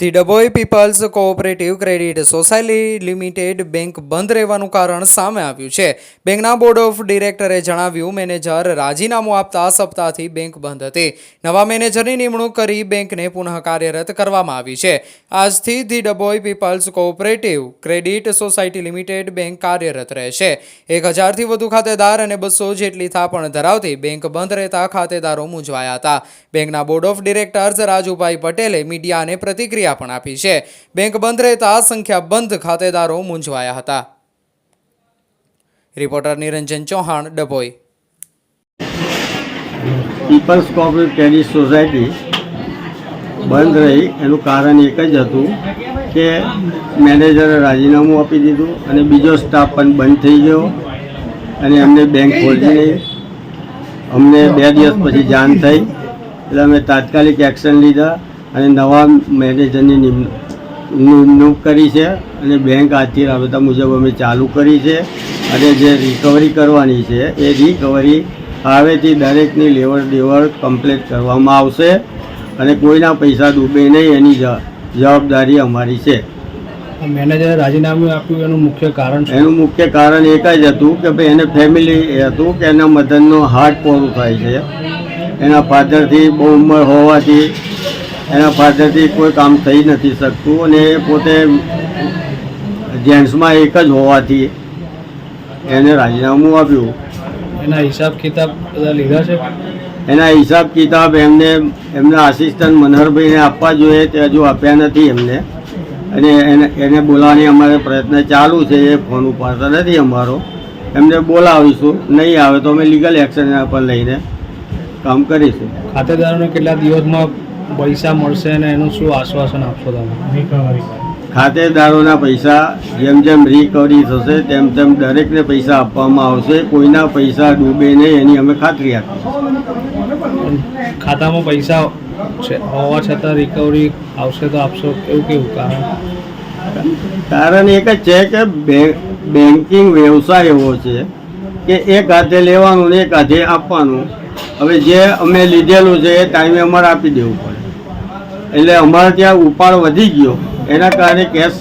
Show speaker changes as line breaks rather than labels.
The Dabhoi people's cooperative credit society limited bank બંધ રહેવાનું કારણ સામે આવ્યું છે. બેંકના બોર્ડ ઓફ ડિરેક્ટરે જણાવ્યું, મેનેજર રાજીનામું આપતા સપ્તાહથી બેંક બંધ હતી. નવા મેનેજરની નિમણૂક કરી બેંકને પુનઃ કાર્યરત કરવામાં આવી છે. આજથી the Dabhoi people's cooperative credit society limited bank કાર્યરત રહેશે. એક હજારથી વધુ ખાતેદાર અને બસો જેટલી થાપણ ધરાવતી બેંક બંધ રહેતા ખાતેદારો મૂંઝવાયા હતા. બેંકના બોર્ડ ઓફ ડિરેક્ટર્સ રાજુભાઈ પટેલે મીડિયાને પ્રતિક્રિયા પણ આપી છે. બેંક બંધ રહેતા સંખ્યાબંધ ખાતેદારો મૂંઝવાયા હતા. Reporter Niranjan Chauhan, Dabhoi.
People's cooperative credit society બંધ રહી. એનું કારણ એક જ હતું કે મેનેજરે રાજીનામું આપી દીધું અને બીજો સ્ટાફ પણ બંધ થઈ ગયો અને અમને બેંક ખોલી નહીં. અમને બે દિવસ પછી જાણ થઈ. એટલે અમે તાત્કાલિક એક્શન લીધા. અને નવા મેનેજરની નિમ- નિમણૂક કરી છે અને બેંક આજથી રાબેતા મુજબ અમે ચાલુ કરી છે અને જે રિકવરી કરવાની છે એ રિકવરી હવેથી દરેકની લેવડ દેવડ કમ્પ્લીટ કરવામાં આવશે અને કોઈના પૈસા ડૂબે નહીં એની જવાબદારી અમારી છે.
મેનેજરે રાજીનામું આપ્યું એનું મુખ્ય કારણ
એનું મુખ્ય કારણ એક જ હતું કે ભાઈ એને ફેમિલી એ હતું કે એના મધરનો હાર્ટ પૂરું થાય છે. એના ફાધરથી બહુ ઉંમર હોવાથી એના પાસેથી કોઈ કામ થઈ નથી શકતું અને એ પોતે જેન્ટ્સમાં એક જ હોવાથી એને રાજીનામું આપ્યું.
એના હિસાબ કિતાબ બધા લીધા છે?
એના હિસાબ કિતાબ એમને એમના આસિસ્ટન્ટ મનહરભાઈને આપવા જોઈએ તે હજુ આપ્યા નથી એમને. અને એને એને બોલાવવાની અમારે પ્રયત્ન ચાલુ છે એ ફોન ઉપાડતા નથી અમારો. એમને બોલાવીશું નહીં આવે તો અમે લીગલ એક્શન પર લઈને કામ કરીશું.
ખાતેદારોને કેટલા દિવસમાં પૈસા મળશે અને એનું શું આશ્વાસન આપશો તમે?
ખાતેદારોના પૈસા જેમ જેમ રિકવરી થશે તેમ તેમ દરેકને પૈસા આપવામાં આવશે. કોઈના પૈસા ડૂબે નહીં એની અમે ખાતરી આપીશું.
પણ ખાતામાં પૈસા છે હોવા છતાં રિકવરી આવશે તો આપશો? એવું કેવું? કારણ?
કારણ એક જ છે કે બે- બેન્કિંગ વ્યવસાય એવો છે કે એક હાથે લેવાનું ને એક હાથે આપવાનું. હવે જે અમે લીધેલું છે એ ટાઈમે અમારે આપી દેવું પડે. એટલે અમારે ત્યાં ઉપાડ વધી ગયો. એના કારણે છે.